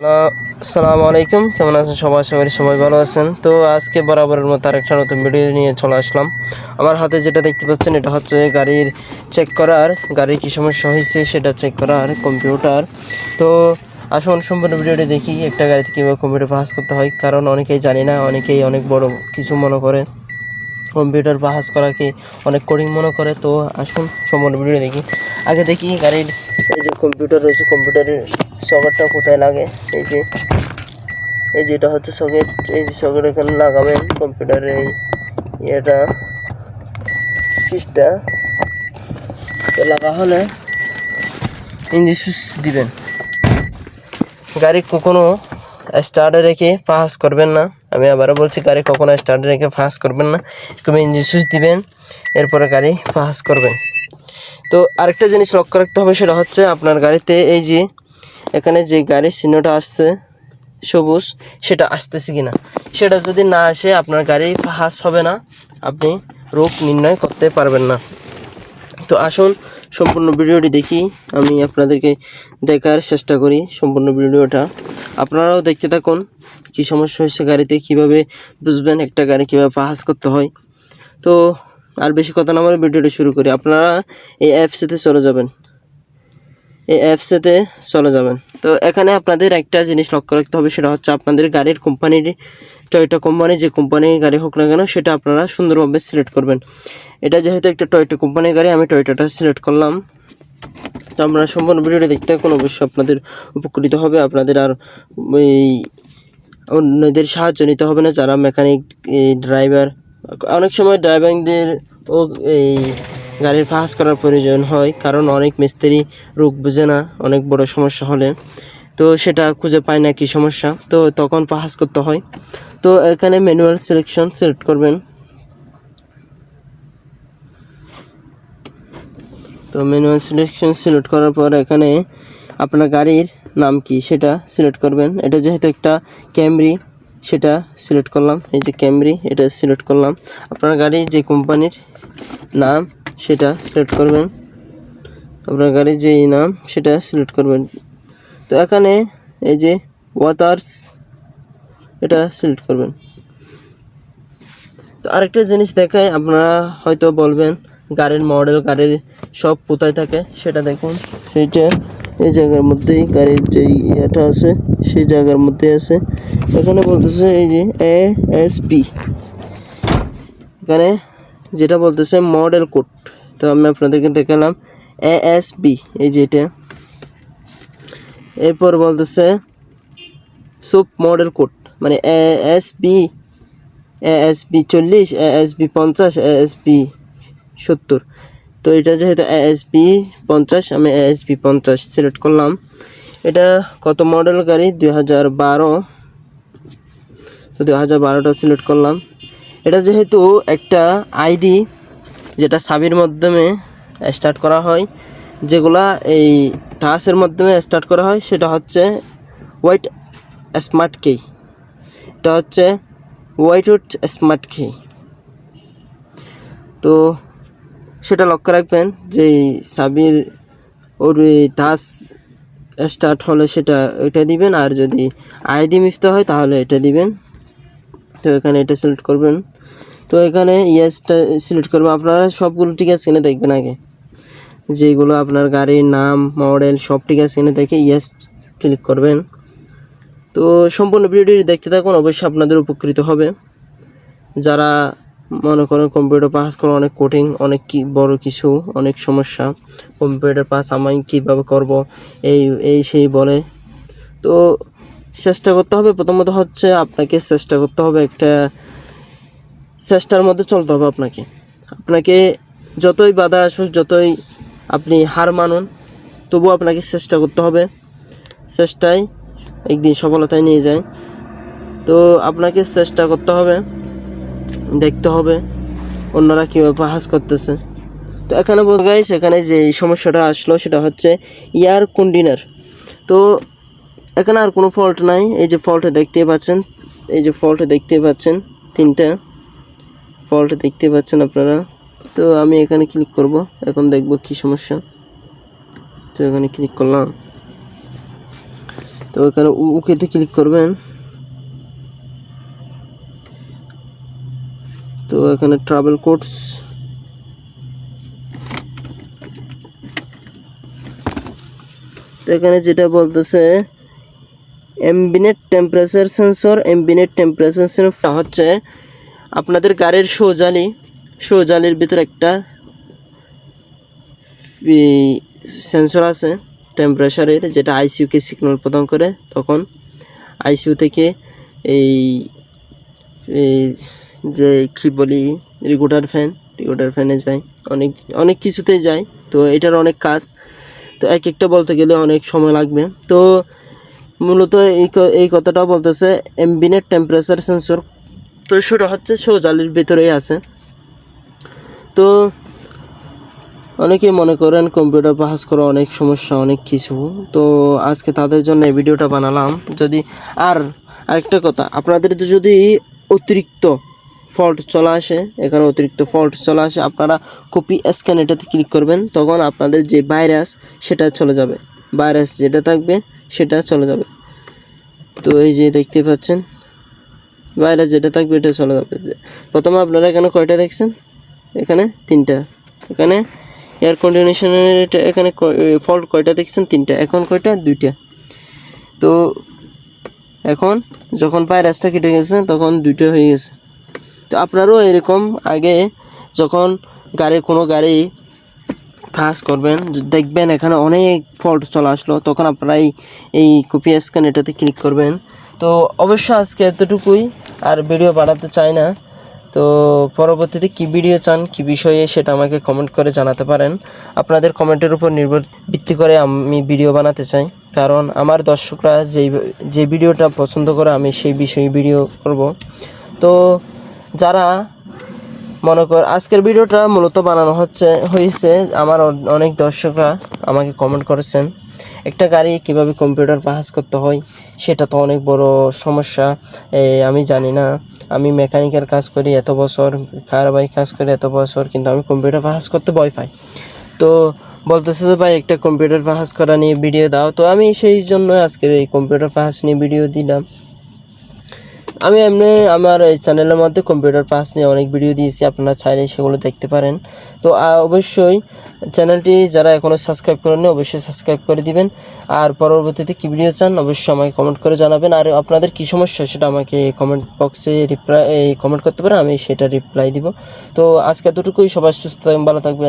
আসসালামু আলাইকুম কেমন আছেন সবাই? আশা করি সবাই ভালো আছেন। তো আজকে বরাবরের মতো আরেকটা নতুন ভিডিও নিয়ে চলে আসলাম। আমার হাতে যেটা দেখতে পাচ্ছেন, এটা হচ্ছে গাড়ির চেক করার। গাড়ির কী সমস্যা হয়েছে সেটা চেক করার কম্পিউটার তো আসুন, সম্পূর্ণ ভিডিওটি দেখি, একটা গাড়িতে কীভাবে কম্পিউটার পাস করতে হয়। কারণ অনেকেই জানি না, অনেকেই অনেক বড় কিছু মনে করে। কম্পিউটার পাস করাকে অনেক কঠিন মনে করে। তো আসুন, সম্পূর্ণ ভিডিও দেখি। আগে দেখি গাড়ির এই যে কম্পিউটার রয়েছে কম্পিউটারের সকেটটা কোথায় লাগে? এই যে এই যে এটা হচ্ছে সকেট এই যে সকেট এখানে লাগাবেন কম্পিউটারে এই ইয়েটা পিসটা তো লাগা হলে ইঞ্জিন সুইচ দিবেন। গাড়ি কখনো স্টার্টে রেখে পাস করবেন না। আমি আবারও বলছি, গাড়ি কখনো স্টার্টে রেখে পাস করবেন না। এরকম ইঞ্জিন সুইচ দিবেন, এরপরে গাড়ি পাস করবেন। তো আরেকটা জিনিস লক্ষ্য রাখতে হবে, সেটা হচ্ছে আপনার গাড়িতে এই যে এখানে যে গাড়ির চিহ্নটা আসছে সবুজ, সেটা আসতেছে কি না সেটা যদি না আসে, আপনার গাড়ি পাস হবে না, আপনি রোগ নির্ণয় করতে পারবেন না। তো আসুন, সম্পূর্ণ ভিডিওটি দেখি, আমি আপনাদেরকে দেখার চেষ্টা করি সম্পূর্ণ ভিডিওটা। আপনারাও দেখতে থাকুন, কী সমস্যা হয়েছে গাড়িতে, কীভাবে বুঝবেন একটা গাড়ি কীভাবে পাহাস করতে হয়। তো আর বেশি কথা না বলে ভিডিওটি শুরু করি। আপনারা এই অ্যাপসেতে চলে যাবেন। এই অ্যাপসেতে চলে যাবেন। তো এখানে আপনাদের একটা জিনিস লক্ষ্য রাখতে হবে, সেটা হচ্ছে আপনাদের গাড়ির কোম্পানির টয়টা কোম্পানি যে কোম্পানির গাড়ি হোক না কেন, সেটা আপনারা সুন্দরভাবে সিলেক্ট করবেন। এটা যেহেতু একটা টয়টা কোম্পানির গাড়ি, আমি টয়টাটা সিলেক্ট করলাম। তো আপনারা সম্পূর্ণ ভিডিওটি দেখতে থাকুন, অবশ্যই আপনাদের উপকৃত হবে। আপনাদের আর এই অন্যদের সাহায্য নিতে হবে না। যারা মেকানিক ড্রাইভার অনেক সময় ড্রাইভারদের ও এই গাড়ির ফাহাস করার প্রয়োজন হয়, কারণ অনেক মিস্ত্রি রোগ বুঝে না, অনেক বড় সমস্যা হলে। তো সেটা খুঁজে পায় না কি সমস্যা। তো তখন ফাহাস করতে হয়। তো এখানে ম্যানুয়াল সিলেকশন সিলেক্ট করবেন। তো ম্যানুয়াল সিলেকশন সিলেক্ট করার পর এখানে আপনার গাড়ির নাম কি সেটা সিলেক্ট করবেন। এটা যেহেতু একটা ক্যামরি সেটা সিলেক্ট করলাম। এই যে ক্যামরি এটা সিলেক্ট করলাম। আপনার গাড়ির যে কোম্পানির নাম, সেটা সিলেক্ট করবেন। আপনার গাড়ির যেই নাম, সেটা সিলেক্ট করবেন। তো এখানে এই যে ওয়াটার্স এটা সিলেক্ট করবেন। তো আরেকটা জিনিস দেখায় আপনারা হয়তো বলবেন, গাড়ির মডেল গাড়ির সব কোথায় থাকে, সেটা দেখুন। সেইটা এই জায়গার মধ্যেই গাড়ির যে ইয়েটা আছে, সেই জায়গার মধ্যে আছে। এখানে বলতেছে এই যে এ এস পি এখানে যেটা বলতেছে মডেল কোড। তো আমি আপনাদেরকে দেখালাম এ এস বি এই যে এটা। এরপর বলতেছে সুপ মডেল কোড মানে A S B S B চল্লিশ এ এস বি পঞ্চাশ এ এস বি সত্তর। তো এটা যেহেতু এস বি পঞ্চাশ, আমি এস বি পঞ্চাশ সিলেক্ট করলাম। এটা কত মডেল গাড়ি? দুই হাজার বারো। তো দুই হাজার বারোটা সিলেক্ট করলাম। এটা যেহেতু একটা আইডি যেটা সাবির মাধ্যমে স্টার্ট করা হয়, যেগুলা এই টাচের মাধ্যমে স্টার্ট করা হয়, সেটা হচ্ছে হোয়াইট স্মার্ট কি এটা হচ্ছে হোয়াইটউড স্মার্ট কি তো সেটা লক্ষ্য রাখবেন যে সাবির ওর টাচ স্টার্ট হলে সেটা ওইটা দিবেন, আর যদি আইডি মিফতে হয় তাহলে এটা দিবেন। তো এখানে এটা সিলেক্ট করবেন। তো এখানে ইয়েসটা সিলেক্ট করবেন আপনারা সবগুলো ঠিক আছে কিনে দেখবেন আগে। যেগুলো আপনার গাড়ির নাম মডেল সব ঠিক আছে কিনে দেখে ইয়েস ক্লিক করবেন। তো সম্পূর্ণ ভিডিওটি দেখতে থাকুন, অবশ্যই আপনাদের উপকৃত হবে। যারা মনে করেন কম্পিউটার পাস করা অনেক কঠিন, অনেক কি, বড় কিছু, অনেক সমস্যা। কম্পিউটার পাস আমি কীভাবে করব? এই এই, সেই বলে। তো চেষ্টা করতে হবে। প্রথমত হচ্ছে আপনাকে চেষ্টা করতে হবে একটা চেষ্টার মধ্যে চলতে হবে আপনাকে। আপনাকে যতই বাধা আসুক, যতই আপনি হার মানুন, তবুও আপনাকে চেষ্টা করতে হবে। চেষ্টায় একদিন সফলতায় নিয়ে যায়। তো আপনাকে চেষ্টা করতে হবে। দেখতে হবে। অন্যরা কীভাবে পাহাস করতেছে। তো এখানে গাইস এখানে যে সমস্যাটা আসলো, সেটা হচ্ছে এয়ার কন্ডিনার। তো এখানে আর কোনো ফল্ট নাই। এই যে ফল্ট দেখতে পাচ্ছেন, এই যে ফল্ট দেখতে পাচ্ছেন তিনটা। ফল্ট দেখতে পাচ্ছেন আপনারা। তো আমি এখানে ক্লিক করব, এখন দেখব কি সমস্যা। তো এখানে ক্লিক করলাম। তো এখানে উকেতে ক্লিক করবেন। তো এখানে ট্রাভেল কোডস তো এখানে যেটা বলতেছে ambient temperature sensor ambient temperature সেন্সরটা হচ্ছে আপনাদের গাড়ির শৌজালি শৌজালির ভিতরে একটা সেন্সর আছে টেম্পারেচারের যেটা আইসিইউকে সিগন্যাল প্রদান করে। তখন আইসিইউ থেকে এই যে কী বলি রিগুটার ফ্যান রিগুটার ফ্যানে যায়। অনেক অনেক কিছুতেই যায়। তো এটার অনেক কাজ। তো এক একটা বলতে গেলে অনেক সময় লাগবে। তো মূলত এই এই কথাটা বলতেছে এমবিনেট টেম্পারেচার সেন্সর তো সেটা হচ্ছে, শৌচালয়ের ভিতরেই আছে। তো অনেকেই মনে করেন কম্পিউটার পাস করা অনেক সমস্যা, অনেক কিছু। তো আজকে তাদের জন্য এই ভিডিওটা বানালাম। যদি আর আরেকটা কথা, আপনাদের যদি অতিরিক্ত ফল্ট চলে আসে, এখানে অতিরিক্ত ফল্ট চলে আসে, আপনারা কপি স্ক্যান এটাতে ক্লিক করবেন, তখন আপনাদের যে ভাইরাস সেটা চলে যাবে। ভাইরাস যেটা থাকবে সেটা চলে যাবে। তো এই যে দেখতে পাচ্ছেন ভাইরাস যেটা থাকবে এটা চলে যাবে। প্রথমে আপনারা এখানে কয়টা দেখছেন? এখানে তিনটা। এখানে এয়ার কন্ডিশনের এখানে ফল্ট কয়টা দেখছেন? তিনটা। এখন কয়টা? দুইটা। তো এখন যখন ভাইরাসটা কেটে গেছে, তখন দুইটা হয়ে গেছে। তো আপনারাও এরকম আগে যখন গাড়ির কোনো গাড়ি কাজ করবেন দেখবেন এখানে অনেক ফল্ট চলে আসলো, তখন আপনারা এই এই কপি স্ক্যান এটাতে ক্লিক করবেন। তো অবশ্য আজকে এতটুকুই, আর ভিডিও বাড়াতে চাই না। তো পরবর্তীতে কি ভিডিও চান, কি বিষয়ে সেটা আমাকে কমেন্ট করে জানাতে পারেন। আপনাদের কমেন্টের উপর নির্ভর, ভিত্তি করে আমি ভিডিও বানাতে চাই। কারণ আমার দর্শকরা যেই, যে ভিডিওটা পছন্দ করে, আমি সেই বিষয়ে ভিডিও করব। তো যারা মনে কর, আজকের ভিডিওটা মূলত বানানো হচ্ছে হয়েছে আমার অনেক দর্শকরা আমাকে কমেন্ট করেছেন, একটা গাড়ি কীভাবে কম্পিউটার পাস করতে হয়, সেটা তো অনেক বড় সমস্যা। আমি জানি না, আমি মেকানিকের কাজ করি এত বছর কার বাইক কাজ করি এত বছর, কিন্তু আমি কম্পিউটার পাস করতে ভয় পাই। তো বলতেছে যে, ভাই, একটা কম্পিউটার পাস করা নিয়ে ভিডিও দাও। তো আমি সেই জন্য আজকের এই কম্পিউটার পাস নিয়ে ভিডিও দিলাম। আমি এমনি আমার এই চ্যানেলের মধ্যে কম্পিউটার পাস নিয়ে অনেক ভিডিও দিয়েছি, আপনারা চাইলে সেগুলো দেখতে পারেন। তো অবশ্যই চ্যানেলটি যারা এখনও সাবস্ক্রাইব করেননি, অবশ্যই সাবস্ক্রাইব করে দিবেন। আর পরবর্তীতে কী ভিডিও চান, অবশ্যই আমাকে কমেন্ট করে জানাবেন। আর আপনাদের কী সমস্যা, সেটা আমাকে কমেন্ট বক্সে রিপ্লাই কমেন্ট করতে পারেন, আমি সেটা রিপ্লাই দিব। তো, আজকে এতটুকুই, সবাই সুস্থ থাকবেন, ভালো থাকবেন।